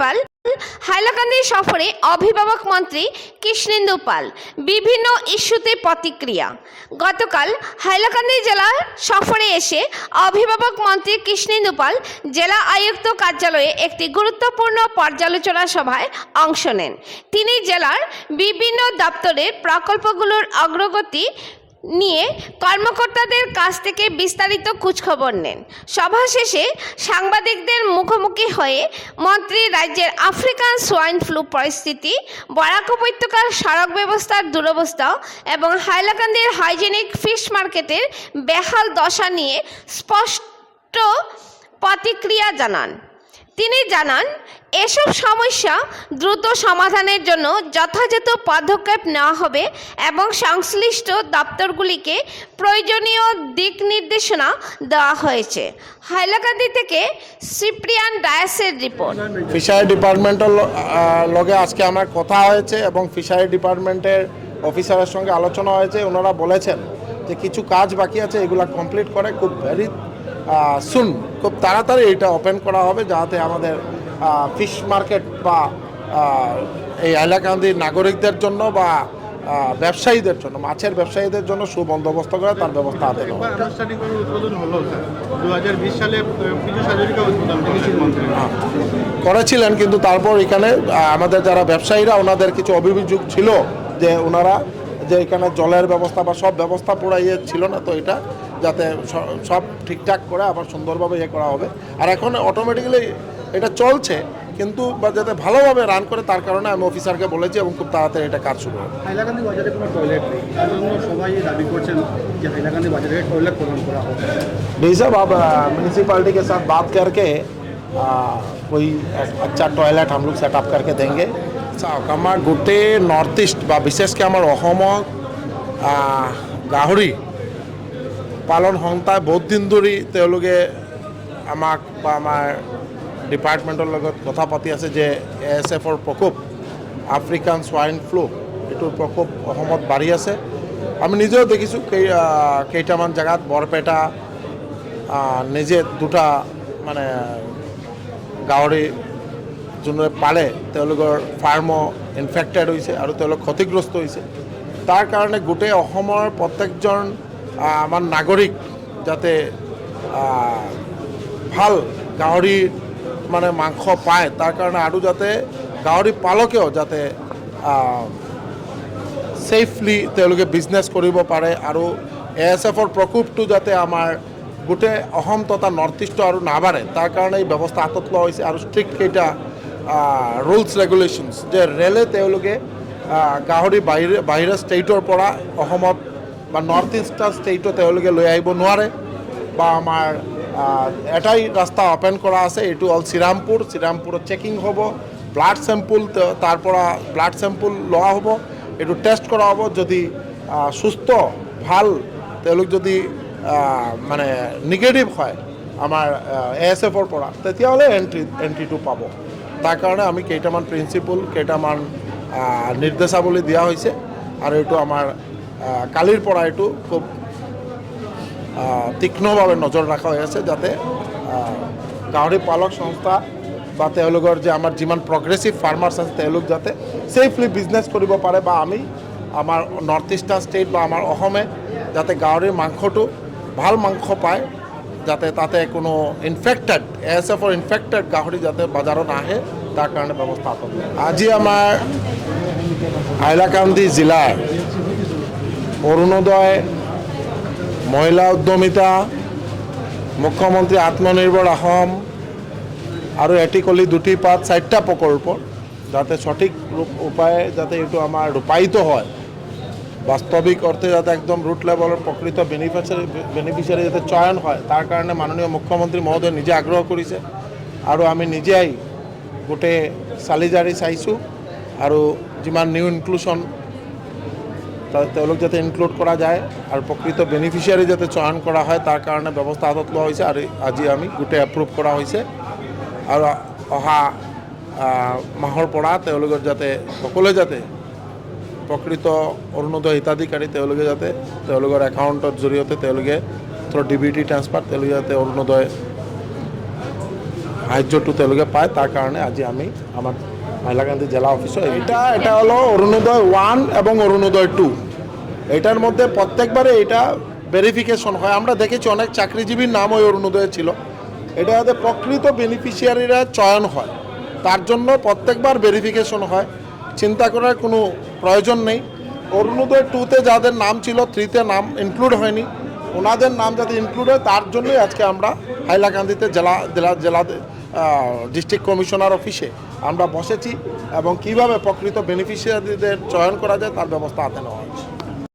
পাল, হাইলাকান্দি সফরে অভিভাবক মন্ত্রী কৃষ্ণেন্দু পাল, বিভিন্ন ইস্যুতে প্রতিক্রিয়া। গতকাল হাইলাকান্দি জেলার সফরে এসে অভিভাবক মন্ত্রী কৃষ্ণেন্দু পাল জেলা আয়ুক্ত কার্যালয়ে একটি গুরুত্বপূর্ণ পর্যালোচনা সভায় অংশ নেন। তিনি জেলার বিভিন্ন দপ্তরের প্রকল্পগুলোর অগ্রগতি নিয়ে কর্মকর্তাদের কাছ থেকে বিস্তারিত খোঁজখবর নেন। সভা শেষে সাংবাদিকদের মুখোমুখি হয়ে মন্ত্রী রাজ্যের আফ্রিকান সোয়াইন ফ্লু পরিস্থিতি, বরাক উপত্যকার সড়ক ব্যবস্থার দুরবস্থা এবং হাইলাকান্দির হাইজেনিক ফিশ মার্কেটের বেহাল দশা নিয়ে স্পষ্ট প্রতিক্রিয়া জানান। তিনি জানান, এসব সমস্যা দ্রুত সমাধানের জন্য যথাযথ পদক্ষেপ নেওয়া হবে এবং সংশ্লিষ্ট দপ্তরগুলিকে প্রয়োজনীয় দিক নির্দেশনা দেওয়া হয়েছে। হাইলাকান্দি থেকে সিপ্রিয়ান ডায়াসের রিপোর্ট। ফিশারি ডিপার্টমেন্টের লগে আজকে আমার কথা হয়েছে এবং ফিশারি ডিপার্টমেন্টের অফিসারের সঙ্গে আলোচনা হয়েছে। ওনারা বলেছেন যে কিছু কাজ বাকি আছে, এগুলা কমপ্লিট করে, খুব ভেরি সুন খুব তাড়াতাড়ি এটা ওপেন করা হবে যাতে আমাদের ফিশ মার্কেট বা এই এলাকান্দির নাগরিকদের জন্য বা ব্যবসায়ীদের জন্য মাছের ব্যবসায়ীদের জন্য সুবন্দোবস্ত করে তার ব্যবস্থা হাতে নেওয়া আনুষ্ঠানিকভাবে উদ্বোধন হলো দু সালে পুজো সাজরিকা উদ্বোধন করেছেন মন্ত্রী। করেছিলেন কিন্তু তারপর এখানে আমাদের যারা ব্যবসায়ীরা ওনাদের কিছু অভিযোগ ছিল যে ওনারা যে এখানে জলের ব্যবস্থা বা সব ব্যবস্থা পুরো ইয়ে ছিল না তো এটা যাতে স- সব ঠিকঠাক করে আবার সুন্দরভাবে ইয়ে করা হবে আর এখন অটোমেটিক্যালি এটা চলছে কিন্তু বা যাতে ভালোভাবে রান করে তার কারণে আমি অফিসারকে বলেছি এবং খুব তাড়াতাড়ি এটা কাজ শুরু হবে হাইলাকান্দি বাজারে কোনো টয়লেট নেই তার জন্য সবাই দাবি করছেন যে হাইলাকান্দি বাজারে টয়লেট প্রদান করা হবে नहीं साहब आप म्यूनसिपाली के साथ बात करके आ, कोई अच्छा টয়লেট हम लोग सेटअप करके देंगे চাওক আমাৰ গোটেই নৰ্থ ইষ্ট বা বিশেষকৈ আমাৰ অসমত আ, গাহৰি পালন সংস্থাই বহুত দিন ধৰি তেওঁলোকে আমাক বা আমাৰ ডিপাৰ্টমেণ্টৰ লগত কথা পাতি আছে যে এ এছ এফৰ প্ৰকোপ, আফ্ৰিকান সোৱাইন ফ্লু এইটোৰ প্ৰকোপ অসমত বাঢ়ি আছে। আমি নিজেও দেখিছোঁ কেই কেইটামান জেগাত বৰপেটা নিজে দুটা মানে গাহৰি যোনে পালে তেওঁলোকৰ ফাৰ্মো ইনফেক্টেড হৈছে আৰু তেওঁলোক ক্ষতিগ্ৰস্ত হৈছে। তাৰ কাৰণে গোটেই অসমৰ প্ৰত্যেকজন আমাৰ নাগৰিক যাতে ভালো গাহৰি মানে মাংস পায়, তাৰ কাৰণে আৰু যাতে গাহৰি পালকেও যাতে ছেফলি তেওঁলোকে বিজনেছ কৰিব পাৰে আৰু এ এছ এফৰ প্ৰকোপটো যাতে আমাৰ গোটেই অসম তথা নৰ্থ ইষ্ট আৰু নাবাঢ়ে, তাৰ কাৰণে এই ব্যৱস্থা হাতত লোৱা হৈছে আৰু ষ্ট্ৰিক্ট কেইটা ৰুলছ ৰেগুলেশ্যনছ যে ৰেলে তেওঁলোকে গাহৰি বাহিৰে, বাহিৰা ষ্টেটৰ পৰা অসমত বা নৰ্থ ইষ্টাৰ্ণ ষ্টেটত তেওঁলোকে লৈ আহিব নোৱাৰে বা আমাৰ এটাই ৰাস্তা অ'পেন কৰা আছে, এইটো হ'ল শ্ৰীৰামপুৰ শ্ৰীৰামপুৰত চেকিং হ'ব ব্লাড চেম্পুল তাৰ পৰা ব্লাড চেম্পুল লোৱা হ'ব, এইটো টেষ্ট কৰা হ'ব, যদি সুস্থ, ভালো তেওঁলোক যদি মানে নিগেটিভ হয় আমাৰ এ এছ এফৰ পৰা, তেতিয়াহ'লে এণ্ট্ৰি এণ্ট্ৰিটো পাব। তাৰ কাৰণে আমি কেইটামান প্ৰিন্সিপল কেইটামান নিৰ্দেশাৱলী দিয়া হৈছে। আৰু এইটো আমাৰ আহ, কালিৰ পৰা এইটো খুব আহ, তীক্ষ্ণভাৱে নজৰ ৰখা হৈ আছে যাতে আহ, গাহৰি পালক সংস্থা বা তেওঁলোকৰ যে আমাৰ যিমান প্ৰগ্ৰেছিভ ফাৰ্মাৰ্ছ আছে তেওঁলোক যাতে ছেফলি বিজনেছ কৰিব পাৰে বা আমি আমাৰ নৰ্থ ইষ্টাৰ্ণ ষ্টেট বা আমাৰ অসমে যাতে গাহৰিৰ মাংসটো ভালো মাংস পায় যাতে তাতে কোনো ইনফেক্টেড এ এছ এফৰ ইনফেক্টেড গাহৰি যাতে বজাৰত নাহে তাৰ কাৰণে ব্যৱস্থা আজি আমাৰ হাইলাকান্দি জিলাৰ অৰুণোদয় মহিলা উদ্যমিতা মুখ্যমন্ত্ৰী আত্মনিৰ্ভৰ অসম আৰু এটিকলি দুটি পাত চাৰিটা প্ৰকল্প যাতে সঠিক উপায়ে যাতে এইটো আমাৰ ৰূপায়িত হয়। বাস্তৱিক অৰ্থে যাতে একদম ৰুট লেভেলৰ প্ৰকৃত বেনিফিচিয়াৰী বেনিফিচিয়াৰী যাতে চয়ন হয়, তাৰ কাৰণে মাননীয় মুখ্যমন্ত্ৰী মহোদয়ে নিজে আগ্ৰহ কৰিছে। আৰু আমি নিজেই গোটেই চালি জাৰি চাইছোঁ। আৰু যিমান নিউ ইনক্লুশ্যন তাত তেওঁলোক যাতে ইনক্লুড কৰা যায় আৰু প্ৰকৃত বেনিফিচিয়াৰী যাতে চয়ন কৰা হয় তাৰ কাৰণে ব্যৱস্থা হাতত লোৱা হৈছে আৰু আজি আমি গোটেই এপ্ৰুভ কৰা হৈছে। আৰু অহা মাহৰ পৰা তেওঁলোকৰ যাতে সকলোৱে যাতে প্ৰকৃত অৰুণোদয় হিতাধিকাৰী তেওঁলোকে যাতে তেওঁলোকৰ একাউণ্টৰ জৰিয়তে তেওঁলোকে through' D B T transfer তেওঁলোকে যাতে অৰুণোদয় সাহায্য টুতেলকে পায় তার কারণে আজ আমি আমার হাইলাকান্দি জেলা অফিসে এটা এটা হলো অরুণোদয় ওয়ান এবং অরুণোদয় টু এটার মধ্যে প্রত্যেকবারে এটা ভেরিফিকেশন হয়। আমরা দেখেছি অনেক চাকরিজীবীর নাম ওই অরুণোদয়ে ছিল। এটা যাতে প্রকৃত বেনিফিশিয়ারিরা চয়ন হয়, তার জন্য প্রত্যেকবার ভেরিফিকেশন হয়। চিন্তা করার কোনো প্রয়োজন নেই। অরুণোদয় টুতে যাদের নাম ছিল থ্রিতে নাম ইনক্লুড হয়নি। ওনাদের নাম যাতে ইনক্লুড হয়, তার জন্যই আজকে আমরা হাইলাকান্দিতে জেলা জেলা জেলা ডিস্ট্রিক্ট কমিশনার অফিসে আমরা বসেছি এবং কীভাবে প্রকৃত বেনিফিশিয়ারিদের চয়ন করা যায়, তার ব্যবস্থা হাতে নেওয়া হয়েছে।